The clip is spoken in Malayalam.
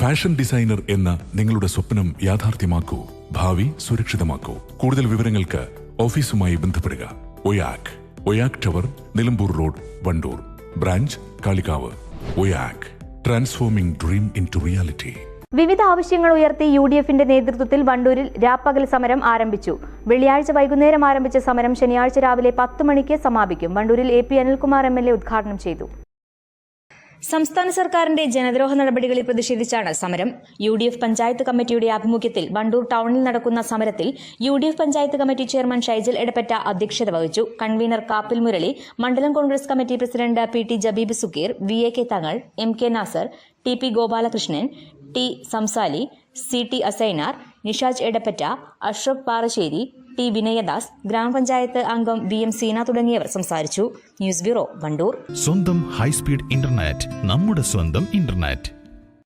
ഫാഷൻ ഡിസൈനർ എന്ന നിങ്ങളുടെ സ്വപ്നം യാഥാർത്ഥ്യമാക്കൂ. ഭാവി സുരക്ഷിതമാക്കൂ. കൂടുതൽ വിവരങ്ങൾക്ക് ഓഫീസുമായി ബന്ധപ്പെടുക. Oyak. Oyak tower Nilambur road Wandoor. Branch Kalikavu. Oyak. Transforming dream into reality വിവിധ ആവശ്യങ്ങൾ ഉയർത്തി യു ഡി എഫിന്റെ നേതൃത്വത്തിൽ വണ്ടൂരിൽ രാപ്പകൽ സമരം ആരംഭിച്ചു. വെള്ളിയാഴ്ച വൈകുന്നേരം ആരംഭിച്ച സമരം ശനിയാഴ്ച രാവിലെ പത്ത് മണിക്ക് സമാപിക്കും. വണ്ടൂരിൽ A P Anilkumar M L A ഉദ്ഘാടനം ചെയ്തു. സംസ്ഥാന സർക്കാരിന്റെ ജനദ്രോഹ നടപടികളിൽ പ്രതിഷേധിച്ചാണ് സമരം. യു ഡി എഫ് പഞ്ചായത്ത് കമ്മിറ്റിയുടെ ആഭിമുഖ്യത്തിൽ വണ്ടൂർ ടൌണിൽ നടക്കുന്ന സമരത്തിൽ U D F panchayat committee chairman Shaijal Edappatta അധ്യക്ഷത വഹിച്ചു. കൺവീനർ കാപ്പിൽ മുരളി മണ്ഡലം Congress committee president P T Jabeeb Sukkeer V A K Thangal M K Nasar T P Gopalakrishnan T Samsali C T Asainar Nishaj Edappatta Ashraf Parassery T Vinayadas ഗ്രാമപഞ്ചായത്ത് അംഗം വി എം സീന തുടങ്ങിയവർ സംസാരിച്ചു. News bureau Wandoor. സ്വന്തം ഹൈസ്പീഡ് ഇന്റർനെറ്റ് നമ്മുടെ സ്വന്തം ഇന്റർനെറ്റ്.